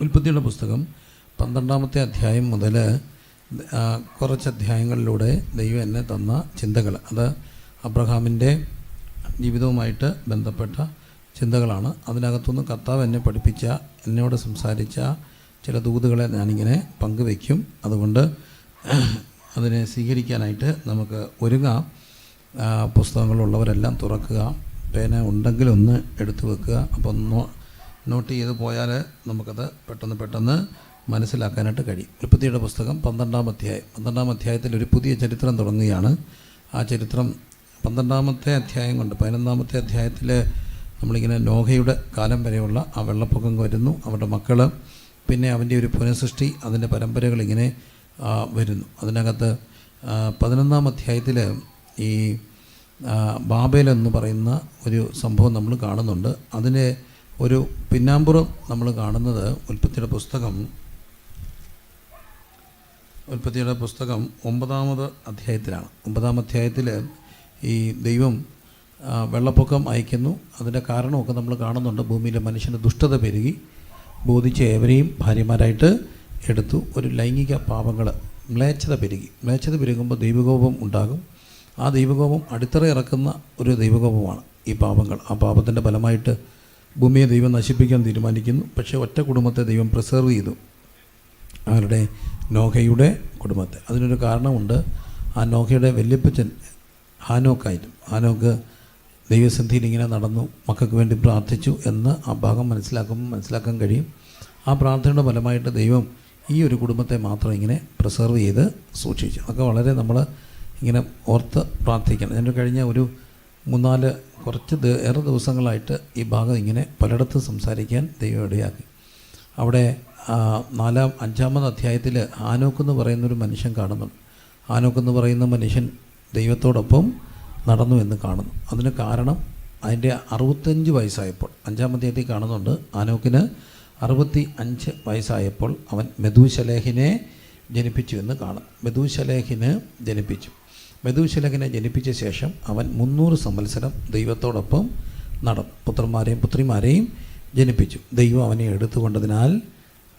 ഉൽപ്പത്തിയുടെ പുസ്തകം പന്ത്രണ്ടാമത്തെ അധ്യായം മുതൽ കുറച്ച് അധ്യായങ്ങളിലൂടെ ദൈവം എന്നെ തന്ന ചിന്തകൾ. അത് അബ്രഹാമിന്റെ ജീവിതവുമായിട്ട് ബന്ധപ്പെട്ട ചിന്തകളാണ്. അതിനകത്തുനിന്ന് കർത്താവ് എന്നെ പഠിപ്പിച്ച എന്നോട് സംസാരിച്ച ചില ദൂതുകളെ ഞാനിങ്ങനെ പങ്കുവയ്ക്കും അതുകൊണ്ട് അതിനെ സ്വീകരിക്കാനായിട്ട് നമുക്ക് ഒരുങ്ങാം. പുസ്തകങ്ങളുള്ളവരെല്ലാം തുറക്കുക. പേന ഉണ്ടെങ്കിലൊന്ന് എടുത്തു വെക്കുക. അപ്പോൾ നോ നോട്ട് ചെയ്ത് പോയാൽ നമുക്കത് പെട്ടെന്ന് പെട്ടെന്ന് മനസ്സിലാക്കാനായിട്ട് കഴിയും. ഉൽപ്പത്തിയുടെ പുസ്തകം പന്ത്രണ്ടാം അധ്യായം. പന്ത്രണ്ടാം അധ്യായത്തിൽ ഒരു പുതിയ ചരിത്രം തുടങ്ങുകയാണ്. ആ ചരിത്രം പന്ത്രണ്ടാമത്തെ അധ്യായം കൊണ്ട് പതിനൊന്നാമത്തെ അധ്യായത്തിൽ നമ്മളിങ്ങനെ നോഹയുടെ കാലം വരെയുള്ള ആ വെള്ളപ്പൊക്കം വരുന്നു അവരുടെ മക്കൾ പിന്നെ അവന്റെ ഒരു പുനഃസൃഷ്ടി അതിന്റെ പരമ്പരകൾ ഇങ്ങനെ വരുന്നു. അതിനകത്ത് പതിനൊന്നാം അധ്യായത്തിൽ ഈ ബാബേൽ എന്ന് പറയുന്ന ഒരു സംഭവം നമ്മൾ കാണുന്നുണ്ട്. അതിന്റെ ഒരു പിന്നാമ്പുറം നമ്മൾ കാണുന്നത് ഉൽപ്പത്തിയുടെ പുസ്തകം ഉൽപ്പത്തിയുടെ പുസ്തകം ഒമ്പതാമത് അധ്യായത്തിലാണ്. ഒമ്പതാം അധ്യായത്തിൽ ഈ ദൈവം വെള്ളപ്പൊക്കം അയക്കുന്നു അതിന്റെ കാരണമൊക്കെ നമ്മൾ കാണുന്നുണ്ട്. ഭൂമിയിലെ മനുഷ്യന്റെ ദുഷ്ടത പെരുകി ബോധിച്ച ഏവരെയും ഭാര്യമാരായിട്ട് എടുത്തു. ഒരു ലൈംഗിക പാപങ്ങൾ മ്ലേച്ഛത പെരുകി. മ്ലേച്ഛത പെരുകുമ്പോൾ ദൈവകോപം ഉണ്ടാകും. ആ ദൈവകോപം അടിത്തറ ഇറക്കുന്ന ഒരു ദൈവകോപമാണ് ഈ പാപങ്ങൾ. ആ പാപത്തിന്റെ ഫലമായിട്ട് ഭൂമിയെ ദൈവം നശിപ്പിക്കാൻ തീരുമാനിക്കുന്നു. പക്ഷേ ഒറ്റ കുടുംബത്തെ ദൈവം പ്രിസർവ് ചെയ്തു. അവരുടെ നോഹയുടെ കുടുംബത്തെ. അതിനൊരു കാരണമുണ്ട്. ആ നോഹയുടെ വല്യപ്പച്ചൻ ഹാനോക്കായിരുന്നു. ഹാനോക്ക് ദൈവസന്ധിയിൽ ഇങ്ങനെ നടന്നു. മക്കൾക്ക് വേണ്ടി പ്രാർത്ഥിച്ചു എന്ന് ആ ഭാഗം മനസ്സിലാക്കുമ്പോൾ മനസ്സിലാക്കാൻ കഴിയും. ആ പ്രാർത്ഥനയുടെ ഫലമായിട്ട് ദൈവം ഈ ഒരു കുടുംബത്തെ മാത്രം ഇങ്ങനെ പ്രിസർവ് ചെയ്ത് സൂക്ഷിച്ചു. അതൊക്കെ വളരെ നമ്മൾ ഇങ്ങനെ ഓർത്ത് പ്രാർത്ഥിക്കണം. ഞാൻ കഴിഞ്ഞ ഒരു മൂന്നാൽ കുറച്ച് ഏറെ ദിവസങ്ങളായിട്ട് ഈ ഭാഗം ഇങ്ങനെ പലയിടത്തും സംസാരിക്കാൻ ദൈവം ഇടയാക്കി. അവിടെ നാലാം അഞ്ചാമത് അധ്യായത്തിൽ ആനോക്കെന്ന് പറയുന്നൊരു മനുഷ്യൻ കാണുന്നു. ആനോക്കെന്ന് പറയുന്ന മനുഷ്യൻ ദൈവത്തോടൊപ്പം നടന്നു എന്ന് കാണുന്നു. അതിന് കാരണം അതിന്റെ അറുപത്തഞ്ച് വയസ്സായപ്പോൾ അഞ്ചാം അധ്യായത്തിൽ കാണുന്നുണ്ട് ആനോക്കിന് അറുപത്തി അഞ്ച് വയസ്സായപ്പോൾ അവൻ മെദൂശലേഹിനെ ജനിപ്പിച്ചു എന്ന് കാണും. മെഥുശലേഹിന് ജനിപ്പിച്ചു. മെഥുശലേഹിനെ ജനിപ്പിച്ച ശേഷം അവൻ മുന്നൂറ് സംവത്സരം ദൈവത്തോടൊപ്പം നടന്നു പുത്രന്മാരെയും പുത്രിമാരെയും ജനിപ്പിച്ചു. ദൈവം അവനെ എടുത്തുകൊണ്ടതിനാൽ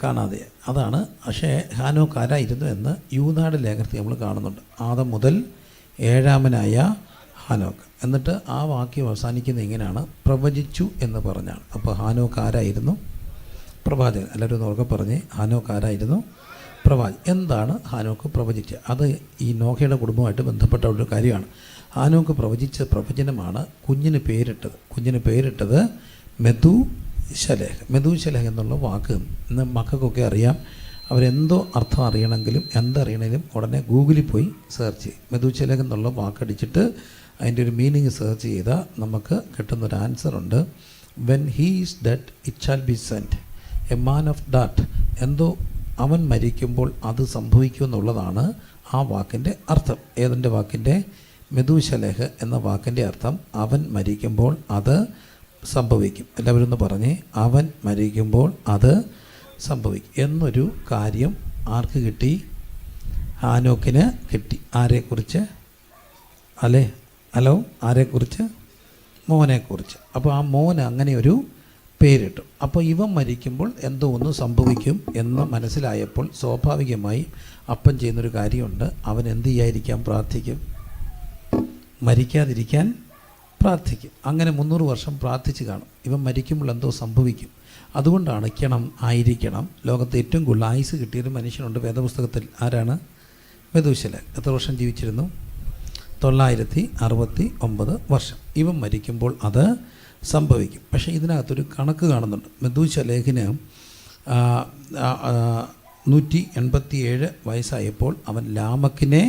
കാണാതെ അതാണ് പക്ഷേ ഹാനോക്ക് ആരായിരുന്നു എന്ന് യൂനാട് ലേഖനത്തിൽ നമ്മൾ കാണുന്നുണ്ട്. ആദം മുതൽ ഏഴാമനായ ഹാനോക്ക്. എന്നിട്ട് ആ വാക്യം അവസാനിക്കുന്നത് ഇങ്ങനെയാണ്. പ്രവചിച്ചു എന്ന് പറഞ്ഞാണ്. അപ്പോൾ ഹാനോക്ക് ആരായിരുന്നു പ്രവാചകൻ. എല്ലാവരും നോക്കെ പറഞ്ഞ് ഹാനോക്ക് ആരായിരുന്നു പ്രവാചകൻ. എന്താണ് ഹാനോക്ക് പ്രവചിച്ചത് അത് ഈ നോഹയുടെ കുടുംബമായിട്ട് ബന്ധപ്പെട്ട ഒരു കാര്യമാണ്. ഹാനോക്ക് പ്രവചിച്ച പ്രവചനമാണ് കുഞ്ഞിന് പേരിട്ടത്. കുഞ്ഞിന് പേരിട്ടത് മെതു ശലേഹ് മെതു ശലേഹ് എന്നുള്ള വാക്ക് ഇന്ന് മക്കൾക്കൊക്കെ അറിയാം. അവരെന്തോ അർത്ഥം അറിയണമെങ്കിലും എന്തറിയണമെങ്കിലും ഉടനെ ഗൂഗിളിൽ പോയി സെർച്ച് ചെയ്യും. മെതു ശലേഹ് എന്നുള്ള വാക്കടിച്ചിട്ട് അതിന്റെ ഒരു മീനിങ് സെർച്ച് ചെയ്താൽ നമുക്ക് കിട്ടുന്നൊരു ആൻസർ ഉണ്ട്. When he is dead it shall be sent a man of that എന്തോ അവൻ മരിക്കുമ്പോൾ അത് സംഭവിക്കുമെന്നുള്ളതാണ് ആ വാക്കിന്റെ അർത്ഥം. ഏതിന്റെ വാക്കിന്റെ? മെതുശലേഹ് എന്ന വാക്കിന്റെ അർത്ഥം അവൻ മരിക്കുമ്പോൾ അത് സംഭവിക്കും. എല്ലാവരും ഒന്ന് പറഞ്ഞേ. അവൻ മരിക്കുമ്പോൾ അത് സംഭവിക്കും. എന്നൊരു കാര്യം ആർക്ക് കിട്ടി? ഹാനോക്കിന് കിട്ടി. ആരെക്കുറിച്ച്? അല്ലേ? ഹലോ? ആരെക്കുറിച്ച്? മോനെക്കുറിച്ച്. അപ്പോൾ ആ മോൻ അങ്ങനെ ഒരു പേരിട്ടു. അപ്പോൾ ഇവൻ മരിക്കുമ്പോൾ എന്തോ ഒന്ന് സംഭവിക്കും എന്ന് മനസ്സിലായപ്പോൾ സ്വാഭാവികമായി അപ്പൻ ചെയ്യുന്നൊരു കാര്യമുണ്ട്. അവൻ എന്ത് ചെയ്യാതിരിക്കാൻ പ്രാർത്ഥിക്കും? മരിക്കാതിരിക്കാൻ പ്രാർത്ഥിക്കും. അങ്ങനെ മുന്നൂറ് വർഷം പ്രാർത്ഥിച്ച് കാണും. ഇവൻ മരിക്കുമ്പോൾ എന്തോ സംഭവിക്കും. അതുകൊണ്ടാണ് കിണം ആയിരിക്കണം. ലോകത്ത് ഏറ്റവും കൂടുതൽ ആയുസ് കിട്ടിയൊരു മനുഷ്യനുണ്ട് വേദപുസ്തകത്തിൽ. ആരാണ്? മെതുശലൻ. എത്ര വർഷം ജീവിച്ചിരുന്നു? തൊള്ളായിരത്തി അറുപത്തി ഒമ്പത് വർഷം. ഇവൻ മരിക്കുമ്പോൾ അത് സംഭവിക്കും. പക്ഷേ ഇതിനകത്തൊരു കണക്ക് കാണുന്നുണ്ട്. മെതുശലേഖിന് നൂറ്റി എൺപത്തി ഏഴ് വയസ്സായപ്പോൾ അവൻ ലാമക്കിനെ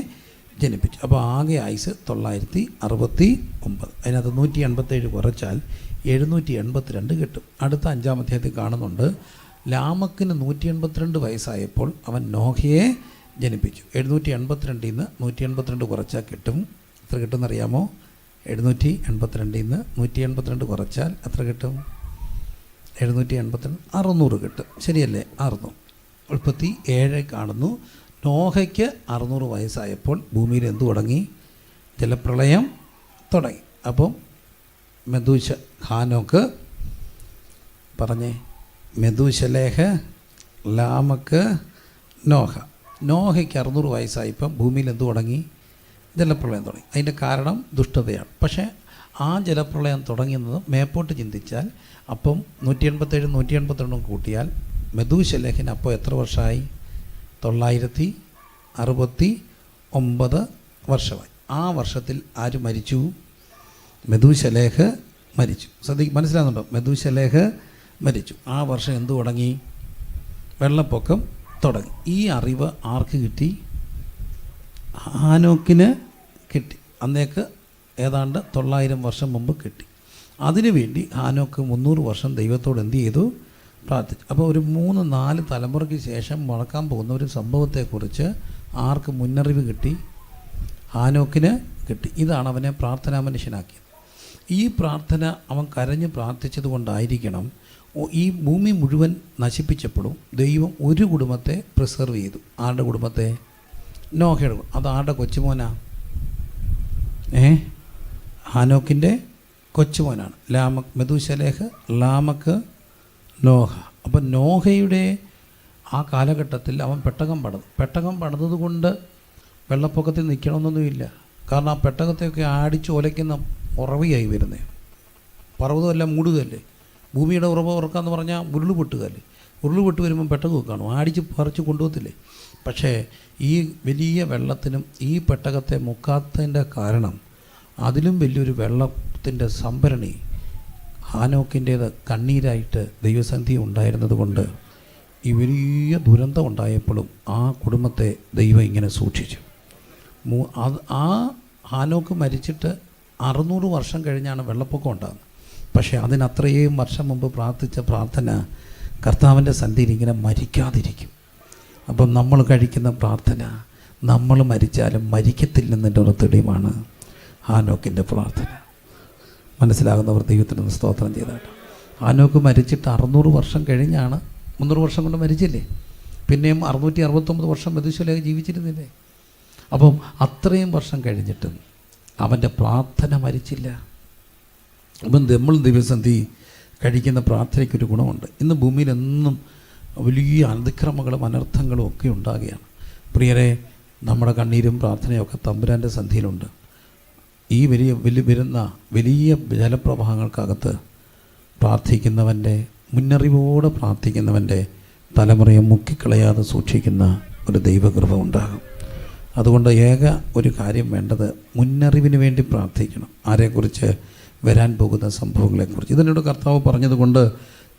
ജനിപ്പിച്ചു. അപ്പോൾ ആകെ ആയുസ് തൊള്ളായിരത്തി അറുപത്തി ഒമ്പത് അതിനകത്ത് നൂറ്റി എൺപത്തേഴ് കുറച്ചാൽ എഴുന്നൂറ്റി എൺപത്തിരണ്ട് കിട്ടും. അടുത്ത അഞ്ചാം അധ്യായത്തിൽ കാണുന്നുണ്ട് ലാമക്കിന് നൂറ്റി എൺപത്തിരണ്ട് വയസ്സായപ്പോൾ അവൻ നോഹയെ ജനിപ്പിച്ചു. എഴുന്നൂറ്റി എൺപത്തിരണ്ടിൽ നിന്ന് നൂറ്റി എൺപത്തിരണ്ട് കുറച്ചാൽ കിട്ടും. എത്ര കിട്ടുമെന്നറിയാമോ? എഴുന്നൂറ്റി എൺപത്തിരണ്ടിൽ നിന്ന് നൂറ്റി എൺപത്തിരണ്ട് കുറച്ചാൽ എത്ര കിട്ടും? എഴുന്നൂറ്റി എൺപത്തിരണ്ട് അറുന്നൂറ് കിട്ടും. ശരിയല്ലേ? അറുന്നൂറ്. മുപ്പത്തി ഏഴ് കാണുന്നു. നോഹയ്ക്ക് അറുന്നൂറ് വയസ്സായപ്പോൾ ഭൂമിയിൽ എന്തു തുടങ്ങി? ജലപ്രളയം തുടങ്ങി. അപ്പം മെദൂശ ഹാനോക്ക് പറഞ്ഞേ മെദൂശലേഹ് ലാമക്ക് നോഹ. നോഹയ്ക്ക് അറുന്നൂറ് വയസ്സായപ്പം ഭൂമിയിൽ എന്തു തുടങ്ങി? ജലപ്രളയം തുടങ്ങി. അതിന്റെ കാരണം ദുഷ്ടതയാണ് പക്ഷേ ആ ജലപ്രളയം തുടങ്ങുന്നത് മേപ്പോട്ട് ചിന്തിച്ചാൽ അപ്പം നൂറ്റി എൺപത്തേഴ് നൂറ്റി എൺപത്തിരണ്ടും കൂട്ടിയാൽ മെതുശലേഖന് അപ്പോൾ എത്ര വർഷമായി? തൊള്ളായിരത്തി അറുപത്തി ഒമ്പത് വർഷമായി. ആ വർഷത്തിൽ ആര് മരിച്ചു? മെതുശലേഖ് മരിച്ചു. ശ്രദ്ധിക്ക് മനസ്സിലാകുന്നുണ്ടോ മെതുശലേഖ് മരിച്ചു. ആ വർഷം എന്തു തുടങ്ങി? വെള്ളപ്പൊക്കം തുടങ്ങി. ഈ അറിവ് ആർക്ക് കിട്ടി? ഹാനോക്കിന് കിട്ടി. അന്നേക്ക് ഏതാണ്ട് തൊള്ളായിരം വർഷം മുമ്പ് കിട്ടി. അതിനുവേണ്ടി ഹാനോക്ക് മുന്നൂറ് വർഷം ദൈവത്തോട് എന്ത് ചെയ്തു? പ്രാർത്ഥിച്ചു. അപ്പോൾ ഒരു മൂന്ന് നാല് തലമുറയ്ക്ക് ശേഷം മുളക്കാൻ പോകുന്ന ഒരു സംഭവത്തെക്കുറിച്ച് ആർക്ക് മുന്നറിവ് കിട്ടി? ഹാനോക്കിന് കിട്ടി. ഇതാണ് അവനെ പ്രാർത്ഥനാ മനുഷ്യനാക്കിയത്. ഈ പ്രാർത്ഥന അവൻ കരഞ്ഞ് പ്രാർത്ഥിച്ചത് കൊണ്ടായിരിക്കണം ഈ ഭൂമി മുഴുവൻ നശിപ്പിച്ചപ്പോഴും ദൈവം ഒരു കുടുംബത്തെ പ്രിസർവ് ചെയ്തു. ആരുടെ കുടുംബത്തെ? നോഹയുടെ. അത് ആരുടെ കൊച്ചുമോനാ? ഏ? ഹാനോക്കിന്റെ കൊച്ചുമോനാണ്. ലാമക് മെതുശലേഖ് ലാമക്ക് നോഹ. അപ്പം നോഹയുടെ ആ കാലഘട്ടത്തിൽ അവൻ പെട്ടകം പടന്നു പെട്ടകം പടന്നതുകൊണ്ട് കൊണ്ട് വെള്ളപ്പൊക്കത്തിൽ നിൽക്കണമെന്നൊന്നുമില്ല കാരണം ആ പെട്ടകത്തെയൊക്കെ ആടിച്ച് ഒലയ്ക്കുന്ന ഉറവിയായി വരുന്നത് പർവതമല്ല മൂടുകയല്ലേ? ഭൂമിയുടെ ഉറവ ഉറക്കാന്ന് പറഞ്ഞാൽ ഉരുൾ ഉരുൾ പൊട്ട് വരുമ്പം പെട്ടകം കാണും ആടിച്ച് പറിച്ച് കൊണ്ടുപോകത്തില്ലേ? പക്ഷേ ഈ വലിയ വെള്ളത്തിനും ഈ പെട്ടകത്തെ മുക്കാത്തതിന്റെ കാരണം അതിലും വലിയൊരു വെള്ളത്തിന്റെ സംഭരണി ഹാനോക്കിന്റേത് കണ്ണീരായിട്ട് ദൈവസന്ധി ഉണ്ടായിരുന്നത് കൊണ്ട് ഈ വലിയ ദുരന്തം ഉണ്ടായപ്പോഴും ആ കുടുംബത്തെ ദൈവം ഇങ്ങനെ സൂക്ഷിച്ചു. മൂ അത് ആ ഹാനോക്ക് മരിച്ചിട്ട് അറുന്നൂറ് വർഷം കഴിഞ്ഞാണ് വെള്ളപ്പൊക്കം ഉണ്ടാകുന്നത്. പക്ഷേ അതിനത്രയും വർഷം മുമ്പ് പ്രാർത്ഥിച്ച പ്രാർത്ഥന കർത്താവിന്റെ സന്ധിയിൽ ഇങ്ങനെ മരിക്കാതിരിക്കും. അപ്പം നമ്മൾ കഴിക്കുന്ന പ്രാർത്ഥന നമ്മൾ മരിച്ചാലും മരിക്കത്തില്ലെന്നതിന്റെ ഒരു തെളിവാണ് ഹാനോക്കിന്റെ പ്രാർത്ഥന. മനസ്സിലാകുന്നവർ ദൈവത്തിന് സ്തോത്രം ചെയ്താട്ട് ഹാനോക്ക് മരിച്ചിട്ട് അറുന്നൂറ് വർഷം കഴിഞ്ഞാണ്. മുന്നൂറ് വർഷം കൊണ്ട് മരിച്ചില്ലേ? പിന്നെയും അറുന്നൂറ്റി അറുപത്തൊമ്പത് വർഷം മധുശലേക്ക് ജീവിച്ചിരുന്നില്ലേ? അപ്പം അത്രയും വർഷം കഴിഞ്ഞിട്ടും അവന്റെ പ്രാർത്ഥന മരിച്ചില്ല. അപ്പം നമ്മൾ ദിവസന്ധി കഴിക്കുന്ന പ്രാർത്ഥനയ്ക്കൊരു ഗുണമുണ്ട്. ഇന്ന് ഭൂമിയിലെന്നും വലിയ അതിക്രമങ്ങളും അനർത്ഥങ്ങളും ഒക്കെ ഉണ്ടാകുകയാണ്. പ്രിയരെ നമ്മുടെ കണ്ണീരും പ്രാർത്ഥനയും ഒക്കെ തമ്പുരാന്റെ സന്ധിയിലുണ്ട്. ഈ വലിയ വലിയ വരുന്ന വലിയ ജലപ്രവാഹങ്ങൾക്കകത്ത് പ്രാർത്ഥിക്കുന്നവന്റെ മുന്നറിവോടെ പ്രാർത്ഥിക്കുന്നവന്റെ തലമുറയെ മുക്കിക്കളയാതെ സൂക്ഷിക്കുന്ന ഒരു ദൈവകൃപ ഉണ്ടാകും. അതുകൊണ്ട് ഏക ഒരു കാര്യം വേണ്ടത് മുന്നറിവിന് വേണ്ടി പ്രാർത്ഥിക്കണം. ആരെക്കുറിച്ച് വരാൻ പോകുന്ന സംഭവങ്ങളെക്കുറിച്ച്. ഇതിനോട് കർത്താവ് പറഞ്ഞതുകൊണ്ട്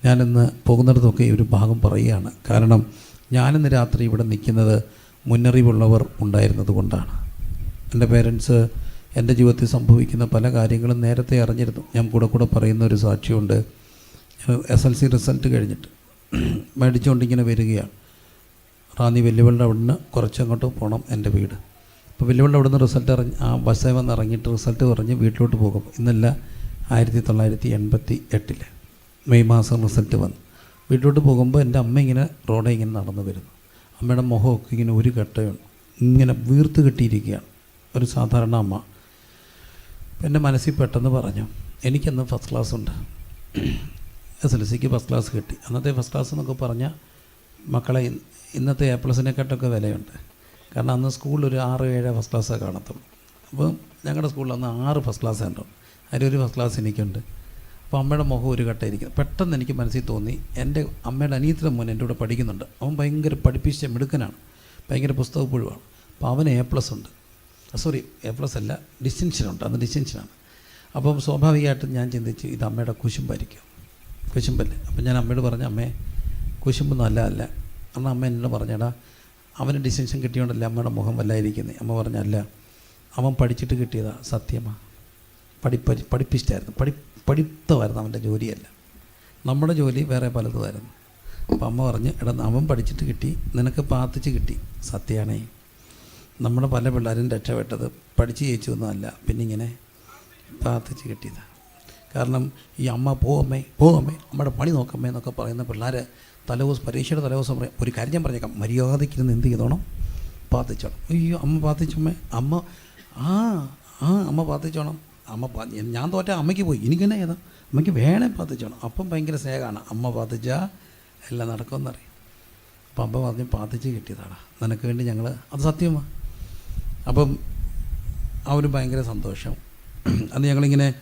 ഞാനിന്ന് പോകുന്നിടത്തൊക്കെ ഒരു ഭാഗം പറയുകയാണ്. കാരണം ഞാനിന്ന് രാത്രി ഇവിടെ നിൽക്കുന്നത് മുന്നറിവുള്ളവർ ഉണ്ടായിരുന്നത് കൊണ്ടാണ് എന്റെ പേരൻസ് എന്റെ ജീവിതത്തിൽ സംഭവിക്കുന്ന പല കാര്യങ്ങളും നേരത്തെ അറിഞ്ഞിരുന്നു. ഞാൻ കൂടെ കൂടെ പറയുന്ന ഒരു സാക്ഷിയുണ്ട്. എസ് എൽ സി റിസൾട്ട് കഴിഞ്ഞിട്ട് മേടിച്ചുകൊണ്ടിങ്ങനെ വരികയാണ്. റാന്നി വെല്ലുവിളിയുടെ അവിടുന്ന് കുറച്ചങ്ങോട്ട് പോകണം എന്റെ വീട്. അപ്പോൾ വെല്ലുവിളി അവിടുന്ന് റിസൾട്ട് ഇറങ്ങി ആ ബസ്സേ വന്ന് ഇറങ്ങിയിട്ട് റിസൾട്ട് പറഞ്ഞ് വീട്ടിലോട്ട് പോകും. ഇന്നല്ല ആയിരത്തി തൊള്ളായിരത്തി എൺപത്തി എട്ടിൽ മെയ് മാസം റിസൾട്ട് വന്നു. വീട്ടിലോട്ട് പോകുമ്പോൾ എന്റെ അമ്മ ഇങ്ങനെ റോഡെ ഇങ്ങനെ നടന്നു വരുന്നു. അമ്മയുടെ മുഖമൊക്കെ ഇങ്ങനെ ഒരു ഘട്ടമാണ് ഇങ്ങനെ വീർത്ത് കെട്ടിയിരിക്കുകയാണ്. ഒരു സാധാരണ അമ്മ. എന്റെ മനസ്സിൽ പെട്ടെന്ന് പറഞ്ഞു എനിക്കന്ന് ഫസ്റ്റ് ക്ലാസ് ഉണ്ട്. എസ് എൽ സിക്ക് ഫസ്റ്റ് ക്ലാസ് കിട്ടി. അന്നത്തെ ഫസ്റ്റ് ക്ലാസ് എന്നൊക്കെ പറഞ്ഞാൽ മക്കളെ ഇന്നത്തെ എ പ്ലസിനെക്കാട്ടൊക്കെ വിലയുണ്ട്. കാരണം അന്ന് സ്കൂളിൽ ഒരു ആറ് ഏഴ് ഫസ്റ്റ് ക്ലാസ്സേ കാണത്തുള്ളൂ. അപ്പോൾ ഞങ്ങളുടെ സ്കൂളിൽ അന്ന് ആറ് ഫസ്റ്റ് ക്ലാസ് ഉണ്ടോ. ഒരു ഫസ്റ്റ് ക്ലാസ് എനിക്കുണ്ട്. അപ്പോൾ അമ്മയുടെ മുഖം ഒരു കട്ടായിരിക്കും പെട്ടെന്ന് എനിക്ക് മനസ്സിൽ തോന്നി എന്റെ അമ്മയുടെ അനിയത്തിന്റെ മോൻ എന്റെ കൂടെ പഠിക്കുന്നുണ്ട്. അവൻ ഭയങ്കര പഠിപ്പിച്ച മിടുക്കനാണ്. ഭയങ്കര പുസ്തക പുഴുവാണ്. അപ്പോൾ അവന് എ പ്ലസ് ഉണ്ട്. സോറി എ പ്ലസ് അല്ല ഡിസ്റ്റിൻഷനുണ്ട് അന്ന് ഡിസ്റ്റൻഷനാണ് അപ്പം സ്വാഭാവികമായിട്ടും ഞാൻ ചിന്തിച്ചു ഇത് അമ്മയുടെ കുശുമ്പായിരിക്കും. കുശുമ്പല്ലേ? അപ്പം ഞാൻ അമ്മയോട് പറഞ്ഞു അമ്മേ കുശുമ്പൊന്നും അല്ല അല്ല. കാരണം അമ്മ എന്നോട് പറഞ്ഞടാ അവന് ഡിസിഷൻ കിട്ടിയോണ്ടല്ലേ അമ്മയുടെ മുഖം വല്ലായിരിക്കുന്നത് അമ്മ പറഞ്ഞല്ല അവൻ പഠിച്ചിട്ട് കിട്ടിയതാ സത്യമാ. പഠിപ്പരി പഠിപ്പിച്ചിട്ടായിരുന്നു. പഠി പഠിത്തമായിരുന്നു അവന്റെ ജോലിയല്ല. നമ്മുടെ ജോലി വേറെ പലതുമായിരുന്നു. അപ്പം അമ്മ പറഞ്ഞ് എടാ അവൻ പഠിച്ചിട്ട് കിട്ടി. നിനക്ക് പ്രാർത്ഥിച്ച് കിട്ടി. സത്യമാണേ നമ്മുടെ പല പിള്ളേരും രക്ഷപ്പെട്ടത് പഠിച്ച് ജയിച്ചു ഒന്നുമല്ല പിന്നെ ഇങ്ങനെ പ്രാർത്ഥിച്ച് കിട്ടിയതാണ് കാരണം ഈ അമ്മ പോവമ്മേ പോവമ്മേ നമ്മുടെ പണി നോക്കമ്മേ എന്നൊക്കെ പറയുന്ന പിള്ളേർ തലേദിവസം പരീക്ഷയുടെ തലേദിവസം പറയും. ഒരു കാര്യം ഞാൻ പറഞ്ഞേക്കാം. മര്യാദയ്ക്കിരുന്ന് എന്ത് ചെയ്തോണം? പ്രാർത്ഥിച്ചോണം. അയ്യോ അമ്മ പ്രാർത്ഥിച്ചമ്മേ. അമ്മ ആ ആ അമ്മ പ്രാർത്ഥിച്ചോണം. അമ്മ ഞാൻ തോറ്റ അമ്മയ്ക്ക് പോയി. എനിക്കെന്നെ ഏതാ? അമ്മയ്ക്ക് വേണേ പ്രാർത്ഥിച്ചോണം. അപ്പം ഭയങ്കര സ്നേഹമാണ്. അമ്മ പ്രാർത്ഥിച്ചാൽ എല്ലാം നടക്കുമെന്നറിയാം. അപ്പം അമ്മ പറഞ്ഞ് പ്രാർത്ഥിച്ച് കിട്ടിയതാണ് നിനക്ക് വേണ്ടി ഞങ്ങൾ അത് സത്യമാണ് അപ്പം അവർ ഭയങ്കര സന്തോഷം. അന്ന് ഞങ്ങളിങ്ങനെ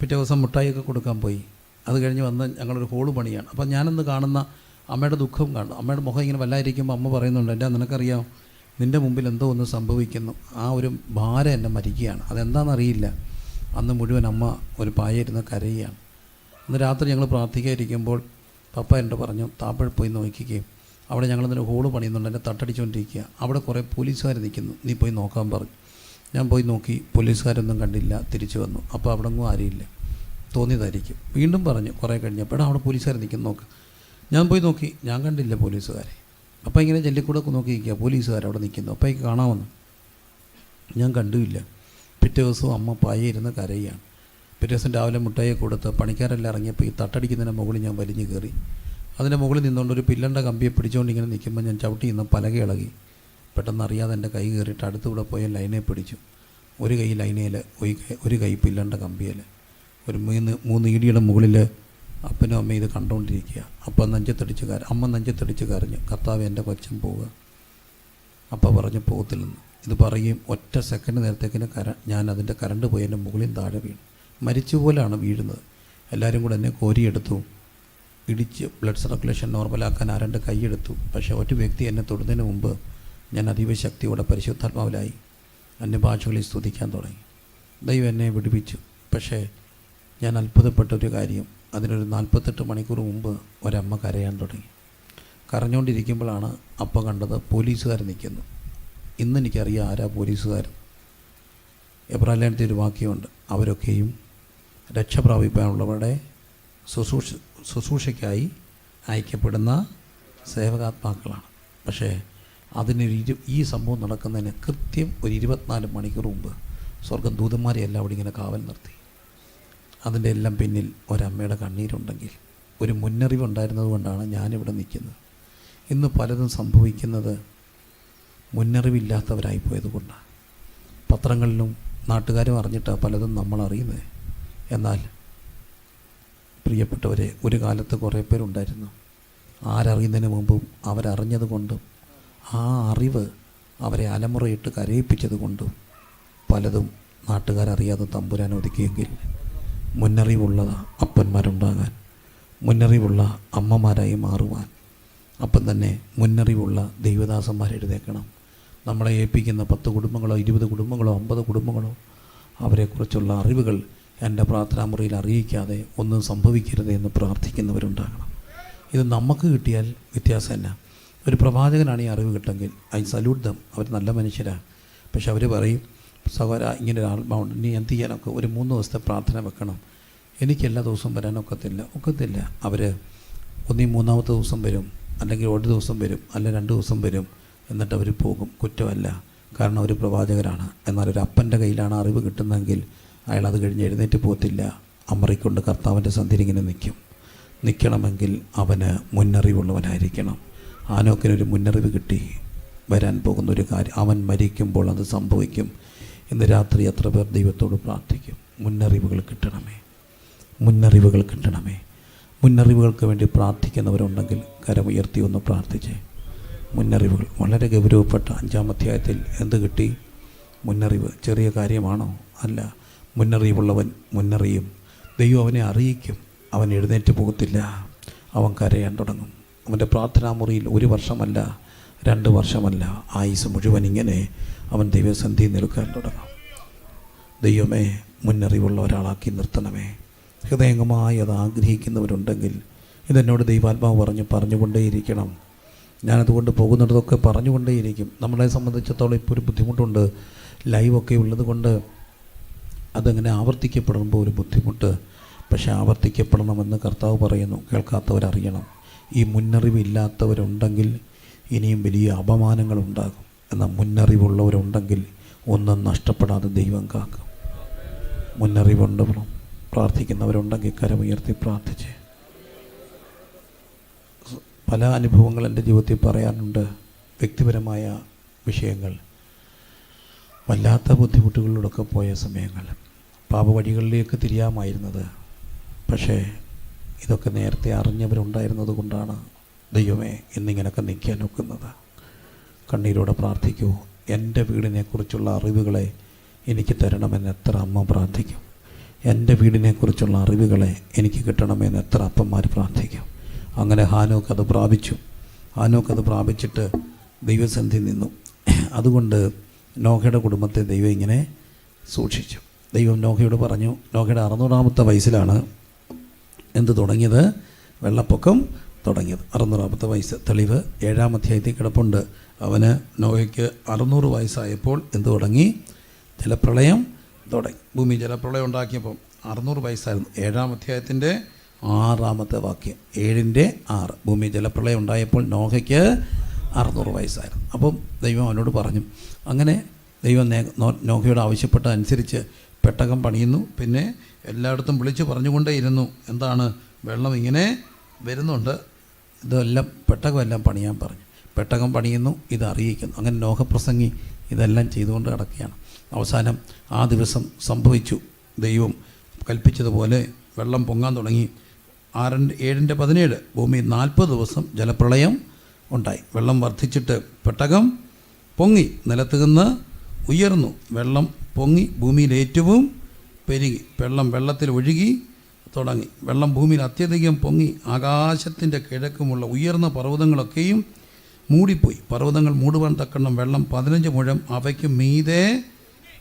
പിറ്റേ ദിവസം മുട്ടായിയൊക്കെ കൊടുക്കാൻ പോയി. അത് കഴിഞ്ഞ് വന്ന് ഞങ്ങളൊരു ഹോൾ പണിയാണ്. അപ്പം ഞാനന്ന് കാണുന്ന അമ്മയുടെ ദുഃഖം കാണും അമ്മയുടെ മുഖം ഇങ്ങനെ വല്ലായിരിക്കുമ്പോൾ അമ്മ പറയുന്നുണ്ട് എന്റെ നിനക്കറിയാം നിന്റെ മുമ്പിൽ എന്തോ ഒന്ന് സംഭവിക്കുന്നു. ആ ഒരു ഭാരം എന്നെ മരിക്കുകയാണ്. അതെന്താണെന്നറിയില്ല അന്ന് മുഴുവൻ അമ്മ ഒരു പായയിരുന്ന് കരയുകയാണ്. അന്ന് രാത്രി ഞങ്ങൾ പ്രാർത്ഥിക്കാതിരിക്കുമ്പോൾ പപ്പ എന്റെ പറഞ്ഞു താപ്പഴ പോയി നോക്കിക്കുകയും അവിടെ ഞങ്ങളിന്നൊരു ഹോൾ പണിയുന്നുണ്ട്. എന്നെ തട്ടടിച്ചുകൊണ്ടിരിക്കുക അവിടെ കുറേ പോലീസുകാർ നിൽക്കുന്നു. നീ പോയി നോക്കാൻ പറഞ്ഞു ഞാൻ പോയി നോക്കി. പോലീസുകാരൊന്നും കണ്ടില്ല. തിരിച്ചു വന്നു. അപ്പോൾ അവിടെ ഒന്നും ആരുമില്ല. തോന്നിയതായിരിക്കും. വീണ്ടും പറഞ്ഞു കുറേ കഴിഞ്ഞപ്പോൾ അവിടെ പോലീസുകാർ നിൽക്കുന്നു നോക്ക്. ഞാൻ പോയി നോക്കി ഞാൻ കണ്ടില്ല പോലീസുകാരെ. അപ്പോൾ ഇങ്ങനെ ജല്ലിക്കൂടെ നോക്കി നിൽക്കുക പോലീസുകാർ അവിടെ നിൽക്കുന്നു. അപ്പോൾ എനിക്ക് കാണാമെന്ന്. ഞാൻ കണ്ടുമില്ല പിറ്റേ ദിവസവും അമ്മ പായയിരുന്ന് കരയുകയാണ് പിറ്റേ ദിവസം രാവിലെ മുട്ടായി കൊടുത്ത് പണിക്കാരെല്ലാം ഇറങ്ങിയപ്പോൾ ഈ തട്ടടിക്കുന്നതിന്റെ മുകളിൽ ഞാൻ വലിഞ്ഞു കയറി. അതിന്റെ മുകളിൽ നിന്നുകൊണ്ട് ഒരു പില്ലന്റെ കമ്പിയെ പിടിച്ചുകൊണ്ട് ഇങ്ങനെ നിൽക്കുമ്പോൾ ഞാൻ ചവിട്ടി നിന്ന് പലക ഇളകി. പെട്ടെന്ന് അറിയാതെ എന്റെ കൈ കയറിയിട്ട് അടുത്തുകൂടെ പോയ ലൈനെ പിടിച്ചു. ഒരു കൈ ലൈനയിൽ ഒരു കൈ പില്ലണ്ട കമ്പിയിൽ ഒരു മൂന്ന് മൂന്ന് ഇടിയുടെ മുകളിൽ അപ്പനും അമ്മയും ഇത് കണ്ടുകൊണ്ടിരിക്കുക അപ്പം നെഞ്ചത്തടിച്ച് കര അമ്മ നെഞ്ചത്തടിച്ച് കരഞ്ഞു. കർത്താവ് എന്റെ കൊച്ചൻ പോവുക. അപ്പ പറഞ്ഞു പോകത്തില്ലെന്ന്. ഇത് പറയും ഒറ്റ സെക്കൻഡ് നേരത്തേക്കിന് കര ഞാൻ അതിന്റെ കരണ്ട് പോയി എന്റെ മുകളിൽ താഴെ വീണു. മരിച്ച പോലെയാണ് വീഴുന്നത്. എല്ലാവരും കൂടെ എന്നെ കോരിയെടുത്തു. ഇടിച്ച് ബ്ലഡ് സർക്കുലേഷൻ നോർമലാക്കാൻ ആരണ്ട് കൈയെടുത്തു. പക്ഷേ ഒറ്റ വ്യക്തി എന്നെ തൊടുന്നതിന് മുമ്പ് ഞാൻ അതീവ ശക്തിയോടെ പരിശുദ്ധാത്മാവിലായി. അന്യഭാഷകളിൽ സ്തുതിക്കാൻ തുടങ്ങി. ദൈവം എന്നെ വിടുവിച്ചു. പക്ഷേ ഞാൻ അത്ഭുതപ്പെട്ട ഒരു കാര്യം. അതിനൊരു നാൽപ്പത്തെട്ട് മണിക്കൂർ മുമ്പ് ഒരമ്മ കരയാൻ തുടങ്ങി. കരഞ്ഞുകൊണ്ടിരിക്കുമ്പോഴാണ് അപ്പ കണ്ടത് പോലീസുകാർ നിൽക്കുന്നു. ഇന്ന് എനിക്കറിയാം ആരാ പോലീസുകാർ എബ്രാലേണത്തിൽ ഒരു വാക്യമുണ്ട്. അവരൊക്കെയും രക്ഷ പ്രാപിക്കാനുള്ളവരുടെ ശുശ്രൂഷ ശുശ്രൂഷയ്ക്കായി അയക്കപ്പെടുന്ന സേവകാത്മാക്കളാണ്. പക്ഷേ അതിനൊരു ഇരു ഈ സംഭവം നടക്കുന്നതിന് കൃത്യം ഒരു ഇരുപത്തിനാല് മണിക്കൂർ മുമ്പ് സ്വർഗം ദൂതന്മാരെ എല്ലാം അവിടെ ഇങ്ങനെ കാവൽ നിർത്തി. അതിന്റെ എല്ലാം പിന്നിൽ ഒരമ്മയുടെ കണ്ണീരുണ്ടെങ്കിൽ. ഒരു മുന്നറിവുണ്ടായിരുന്നത് കൊണ്ടാണ് ഞാനിവിടെ നിൽക്കുന്നത്. ഇന്ന് പലതും സംഭവിക്കുന്നത് മുന്നറിവില്ലാത്തവരായി പോയത് കൊണ്ടാണ്. പത്രങ്ങളിലും നാട്ടുകാരും അറിഞ്ഞിട്ടാണ് പലതും നമ്മൾ അറിയുന്നത്. എന്നാൽ പ്രിയപ്പെട്ടവരെ ഒരു കാലത്ത് കുറേ പേരുണ്ടായിരുന്നു. ആരറിയുന്നതിന് മുമ്പും അവരറിഞ്ഞത് കൊണ്ടും ആ അറിവ് അവരെ അലമുറയിട്ട് കരയിപ്പിച്ചത് കൊണ്ടും പലതും നാട്ടുകാരറിയാതെ തമ്പുരാൻ ഒതുക്കിയെങ്കിൽ മുന്നറിവുള്ള അപ്പന്മാരുണ്ടാകാൻ മുന്നറിവുള്ള അമ്മമാരായി മാറുവാൻ അപ്പം തന്നെ മുന്നറിവുള്ള ദൈവദാസന്മാർ എഴുതേക്കണം. നമ്മളെ ഏൽപ്പിക്കുന്ന പത്ത് കുടുംബങ്ങളോ ഇരുപത് കുടുംബങ്ങളോ അമ്പത് കുടുംബങ്ങളോ അവരെക്കുറിച്ചുള്ള അറിവുകൾ എന്റെ പ്രാർത്ഥനാ മുറിയിൽ അറിയിക്കാതെ ഒന്നും സംഭവിക്കരുത് എന്ന് പ്രാർത്ഥിക്കുന്നവരുണ്ടാകണം. ഇത് നമുക്ക് കിട്ടിയാൽ വ്യത്യാസം എന്നാ. ഒരു പ്രവാചകനാണ് ഈ അറിവ് കിട്ടെങ്കിൽ ഐ സല്യൂട്ട് ദം. അവർ നല്ല മനുഷ്യരാണ് പക്ഷെ അവർ പറയും സഹോദര ഇങ്ങനെ ഒരു ആത്മാവുണ്ട് നീ എന്ത് ചെയ്യാനൊക്കെ ഒരു മൂന്ന് ദിവസത്തെ പ്രാർത്ഥന വെക്കണം. എനിക്ക് എല്ലാ ദിവസവും വരാനൊക്കത്തില്ല ഒക്കത്തില്ല. അവർ ഒന്നീ മൂന്നാമത്തെ ദിവസം വരും അല്ലെങ്കിൽ ഒരു ദിവസം വരും അല്ല രണ്ട് ദിവസം വരും എന്നിട്ട് അവർ പോകും. കുറ്റമല്ല. കാരണം അവർ പ്രവാചകരാണ്. എന്നാൽ ഒരു അപ്പന്റെ കയ്യിലാണ് അറിവ് കിട്ടുന്നതെങ്കിൽ അയാൾ അത് കഴിഞ്ഞ് എഴുന്നേറ്റ് പോകത്തില്ല. അമറിക്കൊണ്ട് കർത്താവിന്റെ സന്ധിരിങ്ങനെ നിൽക്കും. നിൽക്കണമെങ്കിൽ അവന് മുന്നറിവുള്ളവനായിരിക്കണം. ആനോക്കിനൊരു മുന്നറിവ് കിട്ടി വരാൻ പോകുന്ന ഒരു കാര്യം. അവൻ മരിക്കുമ്പോൾ അത് സംഭവിക്കും. ഇന്ന് രാത്രി എത്ര പേർ ദൈവത്തോട് പ്രാർത്ഥിക്കും? മുന്നറിവുകൾ കിട്ടണമേ. മുന്നറിവുകൾ കിട്ടണമേ. മുന്നറിവുകൾക്ക് വേണ്ടി പ്രാർത്ഥിക്കുന്നവരുണ്ടെങ്കിൽ കരമുയർത്തി ഒന്ന് പ്രാർത്ഥിച്ചേ. മുന്നറിവുകൾ വളരെ ഗൗരവപ്പെട്ട അഞ്ചാം അധ്യായത്തിൽ എന്ത് കിട്ടി? മുന്നറിവ് ചെറിയ കാര്യമാണോ? അല്ല. മുന്നറിവുള്ളവൻ മുന്നറിയും. ദൈവം അവനെ അറിയിക്കും. അവൻ എഴുന്നേറ്റ് പോകത്തില്ല. അവൻ കരയാൻ തുടങ്ങും. അവന്റെ പ്രാർത്ഥനാ മുറിയിൽ ഒരു വർഷമല്ല രണ്ട് വർഷമല്ല. ആയുസ് മുഴുവൻ ഇങ്ങനെ അവൻ ദൈവസന്ധി നിൽക്കാൻ തുടങ്ങും. ദൈവമേ മുന്നറിവുള്ള ഒരാളാക്കി നിർത്തണമേ. ഹൃദയംഗമായി അത് ആഗ്രഹിക്കുന്നവരുണ്ടെങ്കിൽ ഇതെന്നോട് ദൈവാത്മാവ് പറഞ്ഞ് പറഞ്ഞുകൊണ്ടേയിരിക്കണം. ഞാനതുകൊണ്ട് പോകുന്നിടത്തൊക്കെ പറഞ്ഞുകൊണ്ടേയിരിക്കും. നമ്മളെ സംബന്ധിച്ചിടത്തോളം ഇപ്പോൾ ഒരു ബുദ്ധിമുട്ടുണ്ട്. ലൈവൊക്കെ ഉള്ളത് കൊണ്ട് അതങ്ങനെ ആവർത്തിക്കപ്പെടുമ്പോൾ ഒരു ബുദ്ധിമുട്ട്. പക്ഷെ ആവർത്തിക്കപ്പെടണമെന്ന് കർത്താവ് പറയുന്നു. കേൾക്കാത്തവരറിയണം. ഈ മുന്നറിവില്ലാത്തവരുണ്ടെങ്കിൽ ഇനിയും വലിയ അപമാനങ്ങളുണ്ടാകും. എന്നാൽ മുന്നറിവുള്ളവരുണ്ടെങ്കിൽ ഒന്നും നഷ്ടപ്പെടാതെ ദൈവം കാക്കും. മുന്നറിവുണ്ടവരും പ്രാർത്ഥിക്കുന്നവരുണ്ടെങ്കിൽ കരമുയർത്തി പ്രാർത്ഥിച്ച്. പല അനുഭവങ്ങൾ എന്റെ ജീവിതത്തിൽ പറയാനുണ്ട്. വ്യക്തിപരമായ വിഷയങ്ങൾ വല്ലാത്ത ബുദ്ധിമുട്ടുകളിലൂടെ പോയ സമയങ്ങൾ. പാപവഴികളിലേക്ക് തിരിയാമായിരുന്നത്. പക്ഷേ ഇതൊക്കെ നേരത്തെ അറിഞ്ഞവരുണ്ടായിരുന്നത് കൊണ്ടാണ് ദൈവമേ ഇന്നിങ്ങനൊക്കെ നിൽക്കാൻ ഒക്കുന്നത് കണ്ണീരോടെ പ്രാർത്ഥിക്കൂ. എന്റെ വീടിനെക്കുറിച്ചുള്ള അറിവുകളെ എനിക്ക് തരണമെന്ന് എത്ര അമ്മ പ്രാർത്ഥിക്കും. എന്റെ വീടിനെക്കുറിച്ചുള്ള അറിവുകളെ എനിക്ക് കിട്ടണമെന്ന് എത്ര അപ്പന്മാർ പ്രാർത്ഥിക്കും. അങ്ങനെ ഹാനോക്ക് അത് പ്രാപിച്ചു. ഹാനോക്ക് അത് പ്രാപിച്ചിട്ട് ദൈവസന്ധി നിന്നു. അതുകൊണ്ട് നോഹയുടെ കുടുംബത്തെ ദൈവം ഇങ്ങനെ സൂക്ഷിച്ചു. ദൈവം നോഹയോട് പറഞ്ഞു നോഹയുടെ അറുന്നൂറാമത്തെ വയസ്സിലാണ് എന്ത് തുടങ്ങിയത്? വെള്ളപ്പൊക്കം തുടങ്ങിയത്. അറുന്നൂറാമത്തെ വയസ്സ് തെളിവ് ഏഴാം അധ്യായത്തിൽ കിടപ്പുണ്ട്. അവന് നോഹയ്ക്ക് അറുന്നൂറ് വയസ്സായപ്പോൾ എന്ത് തുടങ്ങി? ജലപ്രളയം തുടങ്ങി. ഭൂമി ജലപ്രളയം ഉണ്ടാക്കിയപ്പോൾ അറുന്നൂറ് വയസ്സായിരുന്നു. ഏഴാം അധ്യായത്തിന്റെ ആറാമത്തെ വാക്യം. ഏഴിന്റെ ആറ്. ഭൂമി ജലപ്രളയം ഉണ്ടായപ്പോൾ നോഹയ്ക്ക് അറുന്നൂറ് വയസ്സായിരുന്നു. അപ്പം ദൈവം അവനോട് പറഞ്ഞു അങ്ങനെ ദൈവം നോഹയോട് ആവശ്യപ്പെട്ട അനുസരിച്ച് പെട്ടകം പണിയുന്നു. പിന്നെ എല്ലായിടത്തും വിളിച്ചു പറഞ്ഞുകൊണ്ടേയിരുന്നു. എന്താണ്? വെള്ളം ഇങ്ങനെ വരുന്നുണ്ട്. ഇതെല്ലാം പെട്ടകമെല്ലാം പണിയാൻ പറഞ്ഞു. പെട്ടകം പണിയുന്നു ഇത് അറിയിക്കുന്നു. അങ്ങനെ ലോഹപ്രസംഗി ഇതെല്ലാം ചെയ്തുകൊണ്ട് കിടക്കുകയാണ് അവസാനം ആ ദിവസം സംഭവിച്ചു. ദൈവം കൽപ്പിച്ചതുപോലെ വെള്ളം പൊങ്ങാൻ തുടങ്ങി. ആറിന്റെ ഏഴിന്റെ പതിനേഴ് ഭൂമി നാൽപ്പത് ദിവസം ജലപ്രളയം ഉണ്ടായി. വെള്ളം വർദ്ധിച്ചിട്ട് പെട്ടകം പൊങ്ങി നിലത്ത് നിന്ന് ഉയർന്നു. വെള്ളം പൊങ്ങി ഭൂമിയിൽ ഏറ്റവും പെരുകി. വെള്ളം വെള്ളത്തിൽ ഒഴുകി തുടങ്ങി. വെള്ളം ഭൂമിയിൽ അത്യധികം പൊങ്ങി. ആകാശത്തിന്റെ കിഴക്കുമുള്ള ഉയർന്ന പർവതങ്ങളൊക്കെയും മൂടിപ്പോയി. പർവതങ്ങൾ മൂടുവാൻ തക്കണ്ണം വെള്ളം പതിനഞ്ച് മുഴം അവയ്ക്ക് മീതെ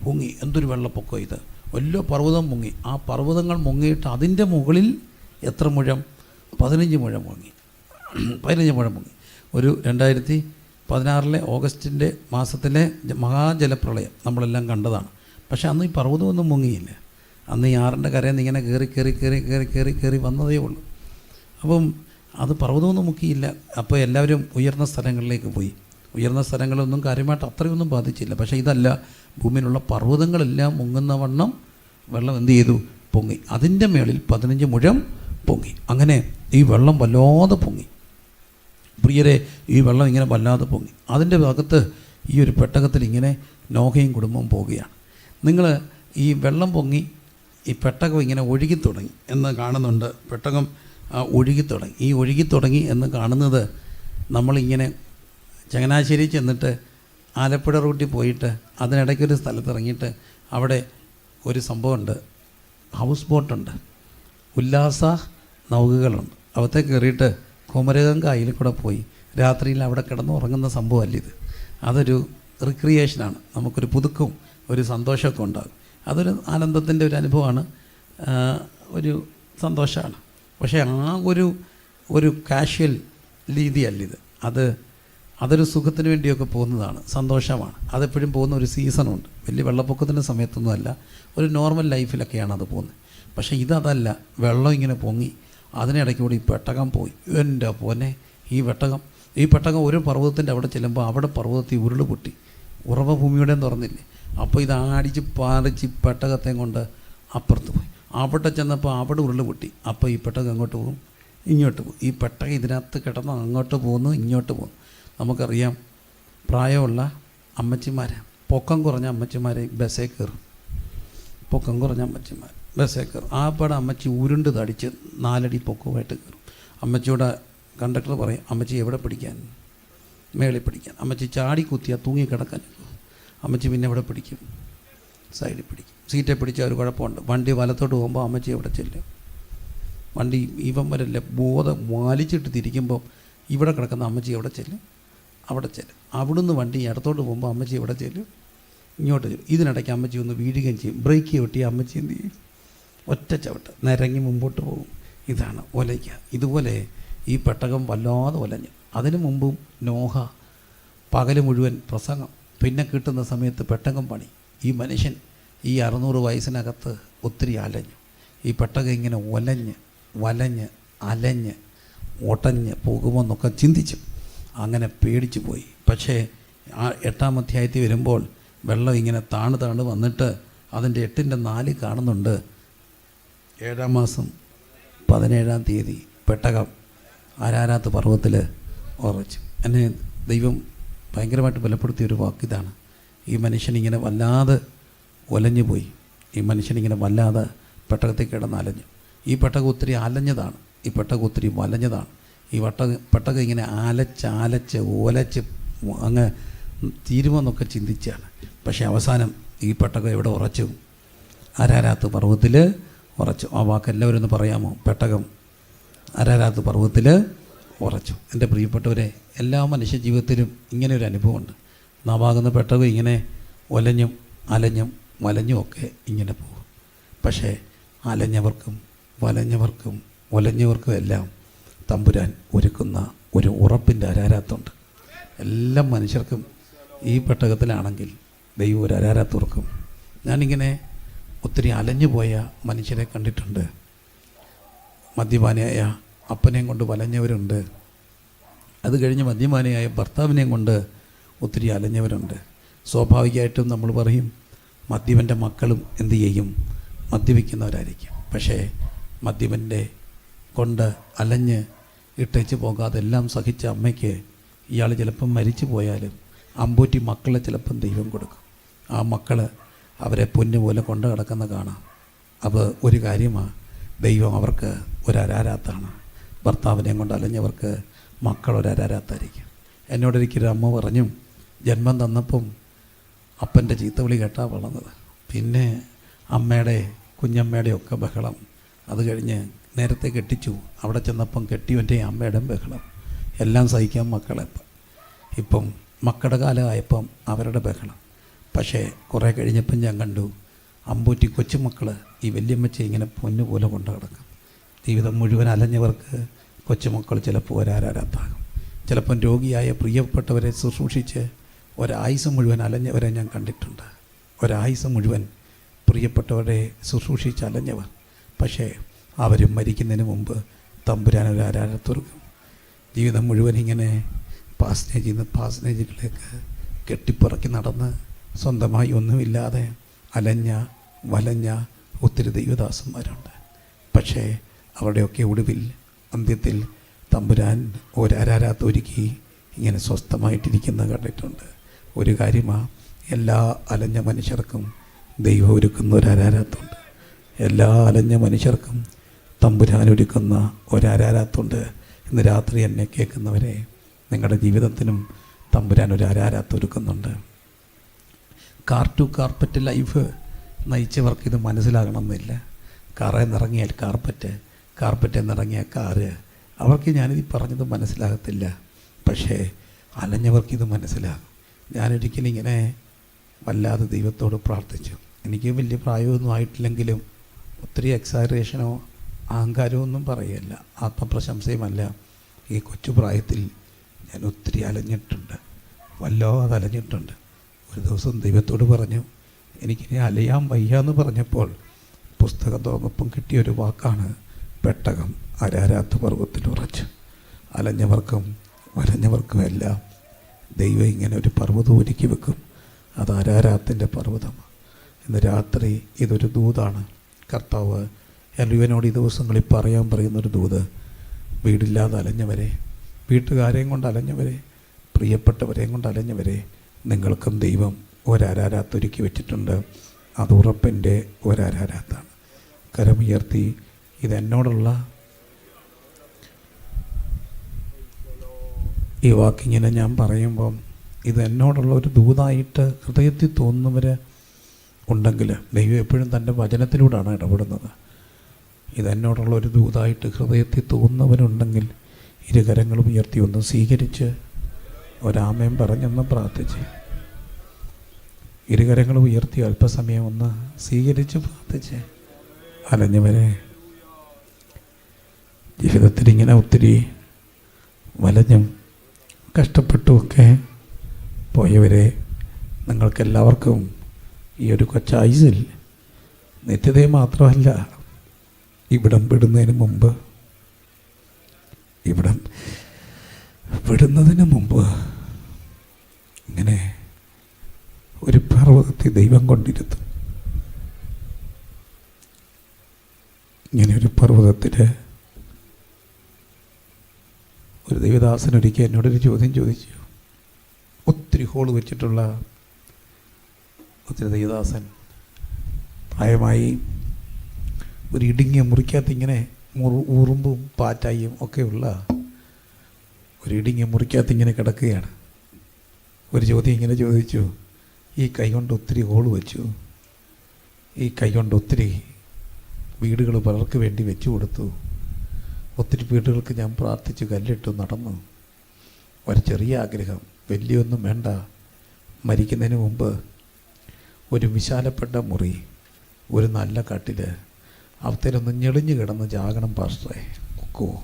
പൊങ്ങി. എന്തൊരു വെള്ളപ്പൊക്കം ഇത്. വലിയ പർവതം മുങ്ങി ആ പർവതങ്ങൾ മുങ്ങിയിട്ട് അതിന്റെ മുകളിൽ എത്ര മുഴം? പതിനഞ്ച് മുഴം മുങ്ങി പതിനഞ്ച് മുഴം മുങ്ങി ഒരു രണ്ടായിരത്തി പതിനാറിലെ ഓഗസ്റ്റിന്റെ മാസത്തിലെ മഹാജലപ്രളയം നമ്മളെല്ലാം കണ്ടതാണ്. പക്ഷേ അന്ന് ഈ പർവതമൊന്നും മുങ്ങിയില്ല അന്ന് ഈ ആറിന്റെ കരയിൽ നിന്ന് ഇങ്ങനെ കയറി കയറി കയറി കയറി കയറി കയറി വന്നതേ ഉള്ളൂ. അപ്പം അത് പർവതമൊന്നും മുക്കിയില്ല. അപ്പോൾ എല്ലാവരും ഉയർന്ന സ്ഥലങ്ങളിലേക്ക് പോയി. ഉയർന്ന സ്ഥലങ്ങളൊന്നും കാര്യമായിട്ട് അത്രയൊന്നും ബാധിച്ചില്ല. പക്ഷേ ഇതല്ല ഭൂമിയിലുള്ള പർവതങ്ങളെല്ലാം മുങ്ങുന്ന വണ്ണം വെള്ളം എന്ത് ചെയ്തു? പൊങ്ങി. അതിന്റെ മേളിൽ പതിനഞ്ച് മുഴം പൊങ്ങി. അങ്ങനെ ഈ വെള്ളം വല്ലാതെ പൊങ്ങി. പ്രിയരെ ഈ വെള്ളം ഇങ്ങനെ വല്ലാതെ പൊങ്ങി. അതിന്റെ ഭാഗത്ത് ഈ ഒരു പെട്ടകത്തിൽ ഇങ്ങനെ നോഹയും കുടുംബവും പോവുകയാണ്. നിങ്ങൾ ഈ വെള്ളം പൊങ്ങി ഈ പെട്ടകം ഇങ്ങനെ ഒഴുകി തുടങ്ങി എന്ന് കാണുന്നുണ്ട്. പെട്ടകം ഒഴുകി തുടങ്ങി. ഈ ഒഴുകി തുടങ്ങി എന്ന് കാണുന്നത് നമ്മളിങ്ങനെ ചങ്ങനാശ്ശേരി ചെന്നിട്ട് ആലപ്പുഴ റൂട്ടിൽ പോയിട്ട് അതിനിടയ്ക്കൊരു സ്ഥലത്ത് ഇറങ്ങിയിട്ട് അവിടെ ഒരു സംഭവമുണ്ട്. ഹൗസ് ബോട്ടുണ്ട്. ഉല്ലാസ നൗകകളുണ്ട്. അവത്തെ കയറിയിട്ട് കുമരകം കായലിൽ കൂടെ പോയി. രാത്രിയിൽ അവിടെ കിടന്ന് ഉറങ്ങുന്ന സംഭവമല്ല ഇത്. അതൊരു റിക്രിയേഷനാണ്. നമുക്കൊരു പുതുക്കും ഒരു സന്തോഷമൊക്കെ ഉണ്ടാകും. അതൊരു ആനന്ദത്തിന്റെ ഒരു അനുഭവമാണ്. ഒരു സന്തോഷമാണ്. പക്ഷേ ആ ഒരു ഒരു കാഷ്വൽ രീതിയല്ല ഇത് അത് അതൊരു സുഖത്തിന് വേണ്ടിയൊക്കെ പോകുന്നതാണ്. സന്തോഷമാണ്. അതെപ്പോഴും പോകുന്ന ഒരു സീസണുണ്ട്. വലിയ വെള്ളപ്പൊക്കത്തിന്റെ സമയത്തൊന്നുമല്ല ഒരു നോർമൽ ലൈഫിലൊക്കെയാണ് അത് പോകുന്നത്. പക്ഷേ ഇതതല്ല വെള്ളം ഇങ്ങനെ പൊങ്ങി അതിനിടയ്ക്ക് കൂടി ഈ പെട്ടകം പോയി. എന്റെ പോനെ ഈ പെട്ടകം. ഈ പെട്ടകം ഒരു പർവതത്തിന്റെ അവിടെ ചെല്ലുമ്പോൾ അവിടെ പർവതത്തിൽ ഉരുൾ പൊട്ടി. ഉറവ ഭൂമിയുടെ തുറന്നില്ലേ അപ്പോൾ ഇത് ആടിച്ച് പാറിച്ച് പെട്ടകത്തെയും പെട്ടകത്തെ കൊണ്ട് അപ്പുറത്ത് പോയി. അവിടെ ചെന്നപ്പോൾ അവിടെ ഉരുൾ പൊട്ടി. അപ്പോൾ ഈ പെട്ടകം അങ്ങോട്ട് പോകും ഇങ്ങോട്ട് പോകും. ഈ പെട്ടകം ഇതിനകത്ത് കിടന്ന് അങ്ങോട്ട് പോകുന്നു ഇങ്ങോട്ട് പോകുന്നു. നമുക്കറിയാം പ്രായമുള്ള അമ്മച്ചിമാരെ പൊക്കം കുറഞ്ഞ അമ്മച്ചിമാരെ ബസ്സേ കയറും. പൊക്കം കുറഞ്ഞ അമ്മച്ചിമാർ ബസ്സേ കയറും. ആ പടം അമ്മച്ചി ഉരുണ്ട് തടിച്ച് നാലടി പൊക്കമായിട്ട് കയറും. അമ്മച്ചിയോട് കണ്ടക്ടർ പറയും അമ്മച്ചി എവിടെ പിടിക്കാൻ? മേളിൽ പിടിക്കാൻ. അമ്മച്ചി ചാടി കുത്തിയാൽ തൂങ്ങി കിടക്കാൻ അമ്മച്ചി പിന്നെ എവിടെ പിടിക്കും? സൈഡിൽ പിടിക്കും. സീറ്റെ പിടിച്ചാൽ ഒരു കുഴപ്പമുണ്ട്. വണ്ടി വലത്തോട്ട് പോകുമ്പോൾ അമ്മച്ചി ഇവിടെ ചെല്ലും. വണ്ടി ഇവൻ വരല്ല ബോധം വലിച്ചിട്ട് തിരിക്കുമ്പോൾ ഇവിടെ കിടക്കുന്ന അമ്മച്ചി എവിടെ ചെല്ലും. അവിടെ ചെല്ലും. അവിടുന്ന് വണ്ടി ഇടത്തോട്ട് പോകുമ്പോൾ അമ്മച്ചി എവിടെ ചെല്ലും. ഇങ്ങോട്ട് ചെല്ലും. ഇതിനിടയ്ക്ക് അമ്മച്ചി ഒന്ന് വീഴുകയും ചെയ്യും. ബ്രേക്ക് ചവിട്ടി അമ്മച്ചി എന്ത് ചെയ്യും? ഒറ്റ ചവിട്ട്. നിരങ്ങി മുമ്പോട്ട് പോകും. ഇതാണ് ഒലയ്ക്ക. ഇതുപോലെ ഈ പെട്ടകം വല്ലാതെ ഒലഞ്ഞു. അതിനു മുമ്പും നോഹ പകൽ മുഴുവൻ പ്രസംഗം. പിന്നെ കിട്ടുന്ന സമയത്ത് പെട്ടകം പണി. ഈ മനുഷ്യൻ ഈ അറുന്നൂറ് വയസ്സിനകത്ത് ഒത്തിരി അലഞ്ഞു. ഈ പെട്ടക ഇങ്ങനെ ഒലഞ്ഞ് വലഞ്ഞ് അലഞ്ഞ് ഒട്ടഞ്ഞ് പോകുമെന്നൊക്കെ ചിന്തിച്ചു. അങ്ങനെ പേടിച്ചു പോയി. പക്ഷേ ആ എട്ടാം അധ്യായത്തിൽ വരുമ്പോൾ വെള്ളം ഇങ്ങനെ താണു താണു വന്നിട്ട് അതിന്റെ എട്ടിന്റെ നാല് കാണുന്നുണ്ട്. ഏഴാം മാസം പതിനേഴാം തീയതി പെട്ടകം ആരാരാത്ത് പർവത്തിൽ ഉറച്ചു. എന്നെ ദൈവം ഭയങ്കരമായിട്ട് ബലപ്പെടുത്തിയ ഒരു വാക്കിതാണ് ഈ മനുഷ്യനിങ്ങനെ വല്ലാതെ ഒലഞ്ഞു പോയി. ഈ മനുഷ്യനിങ്ങനെ വല്ലാതെ പെട്ടകത്തിൽ കിടന്ന് അലഞ്ഞു. ഈ പെട്ടകം ഒത്തിരി അലഞ്ഞതാണ്. ഈ പെട്ടകം ഒത്തിരി വലഞ്ഞതാണ്. ഈ വട്ട പെട്ടകം ഇങ്ങനെ അലച്ച് അലച്ച് ഒലച്ച് അങ്ങ് തീരുമെന്നൊക്കെ ചിന്തിച്ചാണ്. പക്ഷേ അവസാനം ഈ പെട്ടകം എവിടെ ഉറച്ചു? അരാരാത്ത് പർവത്തിൽ ഉറച്ചു. ആ വാക്ക് എല്ലാവരും ഒന്ന് പറയാമോ? പെട്ടകം അരാരാത്ത് പർവത്തിൽ ഉറച്ചു. എന്റെ പ്രിയപ്പെട്ടവരെ എല്ലാ മനുഷ്യ ജീവിതത്തിലും ഇങ്ങനെ ഒരു അനുഭവമുണ്ട്. നാമാകുന്ന പെട്ടകം ഇങ്ങനെ ഒലഞ്ഞും അലഞ്ഞും വലഞ്ഞും ഒക്കെ ഇങ്ങനെ പോകും. പക്ഷേ അലഞ്ഞവർക്കും വലഞ്ഞവർക്കും ഒലഞ്ഞവർക്കും എല്ലാം തമ്പുരാൻ ഒരുക്കുന്ന ഒരു ഉറപ്പിന്റെ അരാരാത്തുണ്ട് എല്ലാ മനുഷ്യർക്കും ഈ പെട്ടകത്തിലാണെങ്കിൽ ദൈവം ഒരു അരാരാത്തുറക്കും ഞാനിങ്ങനെ ഒത്തിരി അലഞ്ഞു പോയ മനുഷ്യരെ കണ്ടിട്ടുണ്ട്. മദ്യപാനിയായ അപ്പനെയും കൊണ്ട് വലഞ്ഞവരുണ്ട്. അത് കഴിഞ്ഞ് മദ്യപാനിയായ ഭർത്താവിനെയും കൊണ്ട് ഒത്തിരി അലഞ്ഞവരുണ്ട്. സ്വാഭാവികമായിട്ടും നമ്മൾ പറയും മദ്യപന്റെ മക്കളും എന്തു ചെയ്യും? മദ്യപിക്കുന്നവരായിരിക്കും. പക്ഷേ മദ്യപന്റെ കൊണ്ട് അലഞ്ഞ് ഇട്ടേച്ച് പോകാതെ എല്ലാം സഹിച്ച അമ്മയ്ക്ക് ഇയാൾ ചിലപ്പം മരിച്ചു പോയാലും അമ്പൂറ്റി മക്കളെ ചിലപ്പം ദൈവം കൊടുക്കും. ആ മക്കൾ അവരെ പൊന്നു പോലെ കൊണ്ടു കിടക്കുന്ന കാണാം. അത് ഒരു കാര്യമാണ് ദൈവം അവർക്ക് ഒരരാരാത്താണ്. ഭർത്താവിനെയും കൊണ്ട് അലഞ്ഞവർക്ക് മക്കൾ ഒരരാരാത്തായിരിക്കും. എന്നോടൊരിക്കലും അമ്മ പറഞ്ഞു ജന്മം തന്നപ്പം അപ്പന്റെ ചീത്തവിളി കേട്ടാ വളർന്നത്. പിന്നെ അമ്മയുടെ കുഞ്ഞമ്മയുടെ ഒക്കെ ബഹളം. അത് കഴിഞ്ഞ് നേരത്തെ കെട്ടിച്ചു. അവിടെ ചെന്നപ്പം കെട്ടിയവന്റെ അമ്മയുടെയും ബഹളം. എല്ലാം സഹിക്കാൻ മക്കളെ ഇപ്പം. മക്കളുടെ കാലമായപ്പം അവരുടെ ബഹളം. പക്ഷേ കുറേ കഴിഞ്ഞപ്പം ഞാൻ കണ്ടു അമ്പൂറ്റി കൊച്ചുമക്കൾ ഈ വല്യമ്മച്ച ഇങ്ങനെ പൊന്നു പോലെ കൊണ്ടു കിടക്കും ജീവിതം മുഴുവൻ അലഞ്ഞവർക്ക് കൊച്ചുമക്കൾ ചിലപ്പോൾ ഒരാരാരാത്താകും ചിലപ്പം രോഗിയായ പ്രിയപ്പെട്ടവരെ ശുശ്രൂഷിച്ച് ഒരായുസ് മുഴുവൻ അലഞ്ഞവരെ ഞാൻ കണ്ടിട്ടുണ്ട്. ഒരായുസ് മുഴുവൻ പ്രിയപ്പെട്ടവരെ ശുശ്രൂഷിച്ച് അലഞ്ഞവർ. പക്ഷേ അവർ മരിക്കുന്നതിന് മുമ്പ് തമ്പുരാൻ ഒരു ആരാധത്തുറക്കും ജീവിതം മുഴുവൻ ഇങ്ങനെ പാസ്നേജിൽ നിന്ന് പാസ്നേജിലേക്ക് കെട്ടിപ്പിറക്കി നടന്ന് സ്വന്തമായി ഒന്നുമില്ലാതെ അലഞ്ഞ വലഞ്ഞ ഒത്തിരി ദൈവദാസന്മാരുണ്ട്. പക്ഷേ അവരുടെയൊക്കെ ഒടുവിൽ അന്ത്യത്തിൽ തമ്പുരാൻ ഒരാരാത്തൊരുക്കി ഇങ്ങനെ സ്വസ്ഥമായിട്ടിരിക്കുന്നത് കണ്ടിട്ടുണ്ട്. ഒരു കാര്യമാണ് എല്ലാ അലഞ്ഞ മനുഷ്യർക്കും ദൈവം ഒരുക്കുന്ന ഒരു അരാരാത്തുണ്ട് എല്ലാ അലഞ്ഞ മനുഷ്യർക്കും തമ്പുരാൻ ഒരുക്കുന്ന ഒരാരാരാത്തുണ്ട് ഇന്ന് രാത്രി എന്നെ കേൾക്കുന്നവരെ നിങ്ങളുടെ ജീവിതത്തിനും തമ്പുരാൻ ഒരു അരാരാത്ത് ഒരുക്കുന്നുണ്ട്. കാർ ടു കാർപ്പറ്റ് ലൈഫ് നയിച്ചവർക്ക് ഇത് മനസ്സിലാകണമെന്നില്ല. കാറിൽ നിറങ്ങിയാൽ കാർപ്പറ്റ് കാർപ്പറ്റിൽ നിറങ്ങിയ കാറ് അവർക്ക് ഞാനിത് പറഞ്ഞത് മനസ്സിലാകത്തില്ല. പക്ഷേ അലഞ്ഞവർക്ക് ഇത് മനസ്സിലാകും. ഞാനൊരിക്കലും ഇങ്ങനെ വല്ലാതെ ദൈവത്തോട് പ്രാർത്ഥിച്ചു. എനിക്ക് വലിയ പ്രായമൊന്നും ആയിട്ടില്ലെങ്കിലും ഒത്തിരി എക്സാഗ്രേഷനോ അഹങ്കാരമോ ഒന്നും പറയല്ല ആത്മപ്രശംസയുമല്ല. ഈ കൊച്ചു പ്രായത്തിൽ ഞാൻ ഒത്തിരി അലഞ്ഞിട്ടുണ്ട്. വല്ലാതെ അലഞ്ഞിട്ടുണ്ട്. ഒരു ദിവസം ദൈവത്തോട് പറഞ്ഞു എനിക്കിനി അലയാൻ വയ്യ എന്ന് പറഞ്ഞപ്പോൾ പുസ്തകം തുറന്നപ്പം കിട്ടിയ ഒരു വാക്കാണ് പെട്ടകം അരാരാത്ത് പർവത്തിൽ ഉറച്ചു. അലഞ്ഞവർക്കും എല്ലാം ദൈവം ഇങ്ങനെ ഒരു പർവതം ഒരുക്കി വെക്കും. അത് അരാരാത്തിന്റെ പർവതമാണ്. ഇന്ന് രാത്രി ഇതൊരു ദൂതാണ്. കർത്താവ് എലുവനോട് ഈ ദിവസങ്ങളിൽ പറയാൻ പറയുന്നൊരു ദൂത് വീടില്ലാതെ അലഞ്ഞവരെ വീട്ടുകാരെയും കൊണ്ട് അലഞ്ഞവരെ പ്രിയപ്പെട്ടവരെയും കൊണ്ട് അലഞ്ഞവരെ നിങ്ങൾക്കും ദൈവം ഒരാരാത്തൊരുക്കി വെച്ചിട്ടുണ്ട്. അത് ഉറപ്പിന്റെ ഒരാരാരാത്താണ്. കരമുയർത്തി ഇതെന്നോടുള്ള ഈ വാക്കിങ്ങനെ ഞാൻ പറയുമ്പം ഇത് എന്നോടുള്ള ഒരു ദൂതായിട്ട് ഹൃദയത്തിൽ തോന്നുന്നവർ ഉണ്ടെങ്കിൽ ദൈവം എപ്പോഴും തന്റെ വചനത്തിലൂടെയാണ് ഇടപെടുന്നത്. ഇതെന്നോടുള്ള ഒരു ദൂതായിട്ട് ഹൃദയത്തിൽ തോന്നുന്നവനുണ്ടെങ്കിൽ ഇരുകരങ്ങളും ഉയർത്തി ഒന്ന് സ്വീകരിച്ച് ഒരാമയം പറഞ്ഞൊന്ന് പ്രാർത്ഥിച്ച്. ഇരുകരങ്ങളും ഉയർത്തി അല്പസമയം ഒന്ന് സ്വീകരിച്ച് പ്രാർത്ഥിച്ച്. അലഞ്ഞവരെ ജീവിതത്തിൽ ഇങ്ങനെ ഒത്തിരി വലഞ്ഞും കഷ്ടപ്പെട്ടുമൊക്കെ പോയവരെ നിങ്ങൾക്കെല്ലാവർക്കും ഈ ഒരു കൊച്ചായുസിൽ നിത്യതയെ മാത്രമല്ല ഇവിടം വിടുന്നതിന് മുമ്പ് ഇവിടം വിടുന്നതിന് മുമ്പ് ഇങ്ങനെ ഒരു പർവതത്തെ ദൈവം കൊണ്ടിരുത്തും ഇങ്ങനെ ഒരു പർവതത്തിൽ ഒരു ദേവദാസൻ ഒരിക്കൽ എന്നോടൊരു ചോദ്യം ചോദിച്ചു. ഒത്തിരി ഹോൾ വെച്ചിട്ടുള്ള ഒത്തിരി ദേവദാസൻ പ്രായമായി ഒരു ഇടുങ്ങിയ മുറിക്കകത്ത് ഇങ്ങനെ മുറു ഉറുമ്പും പാറ്റായും ഒക്കെയുള്ള ഒരു ഇടുങ്ങിയ മുറിക്കകത്ത് ഇങ്ങനെ കിടക്കുകയാണ്. ഒരു ചോദ്യം ഇങ്ങനെ ചോദിച്ചു. ഈ കൈ കൊണ്ട് ഒത്തിരി ഹോൾ വെച്ചു. ഈ കൈ കൊണ്ട് ഒത്തിരി വീടുകൾ പലർക്ക് വേണ്ടി വെച്ചു കൊടുത്തു. ഒത്തിരി വീടുകൾക്ക് ഞാൻ പ്രാർത്ഥിച്ച് കല്ലിട്ടു നടന്നു. ഒരു ചെറിയ ആഗ്രഹം. വലിയൊന്നും വേണ്ട. മരിക്കുന്നതിന് മുമ്പ് ഒരു വിശാലപ്പെട്ട മുറി ഒരു നല്ല കട്ടിൽ അവത്തേനൊന്ന് ഞെളിഞ്ഞു കിടന്ന് ജാഗണം പാസ്റ്ററെ. ഒക്കുവോ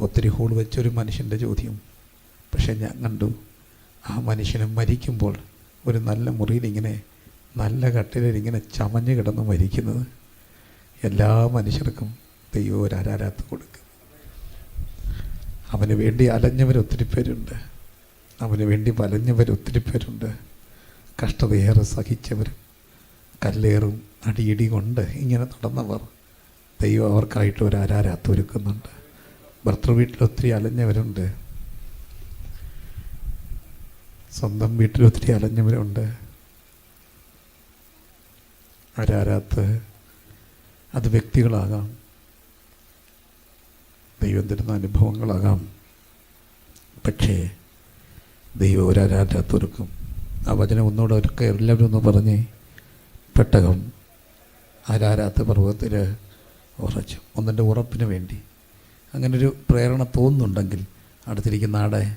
ഒത്തിരി ഹോൾ വെച്ചൊരു മനുഷ്യന്റെ ചോദ്യം. പക്ഷെ ഞാൻ കണ്ടു ആ മനുഷ്യന് മരിക്കുമ്പോൾ ഒരു നല്ല മുറിയിലിങ്ങനെ നല്ല കട്ടിലിങ്ങനെ ചമഞ്ഞ് കിടന്ന് മരിക്കുന്നത്. എല്ലാ മനുഷ്യർക്കും ദൈവം ഒരു അരാരാത്ത് കൊടുക്കും. അവന് വേണ്ടി അലഞ്ഞവർ ഒത്തിരി പേരുണ്ട്. അവന് വേണ്ടി വലഞ്ഞവർ ഒത്തിരി പേരുണ്ട്. കഷ്ടതയേറെ സഹിച്ചവരും. കല്ലേറും അടിയിടി കൊണ്ട് ഇങ്ങനെ നടന്നവർ ദൈവം അവർക്കായിട്ട് ഒരു ആരാരാത്ത് ഒരുക്കുന്നുണ്ട്. ഭർത്തൃ ഒത്തിരി അലഞ്ഞവരുണ്ട്. സ്വന്തം വീട്ടിൽ ഒത്തിരി അലഞ്ഞവരുണ്ട്. ആരാരാത്ത് അത് വ്യക്തികളാകാം. ദൈവം തരുന്ന അനുഭവങ്ങളാകാം. പക്ഷേ ദൈവം ഒരാരാറ്റാത്തൊരുക്കും ആ വചനം ഒന്നുകൂടെ ഒരുക്ക എല്ലാവരും ഒന്ന് പറഞ്ഞ് പെട്ടകം ആരാരാത്ത പർവതത്തിൽ ഉറച്ചു. ഒന്നിന്റെ ഉറപ്പിന് വേണ്ടി. അങ്ങനൊരു പ്രേരണ തോന്നുന്നുണ്ടെങ്കിൽ അടുത്തിരിക്കുന്ന ആടെ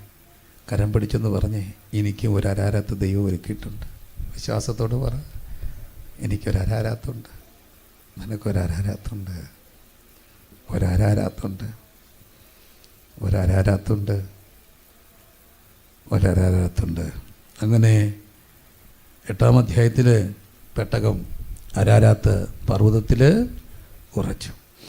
കരം പിടിച്ചെന്ന് പറഞ്ഞ് എനിക്കും ഒരു ദൈവം ഒരുക്കിയിട്ടുണ്ട്. വിശ്വാസത്തോട് പറ. എനിക്കൊരു അരാരാത്തുണ്ട് നിനക്കൊരു അരാരാത്തുണ്ട് ഒരരാരാത്തുണ്ട് ഒരരാരാത്തുണ്ട്. ഒരരാരാത്തുണ്ട്. അങ്ങനെ എട്ടാം അധ്യായത്തിൽ പെട്ടകം അരാരാത്ത് പർവതത്തിൽ ഉറച്ചു.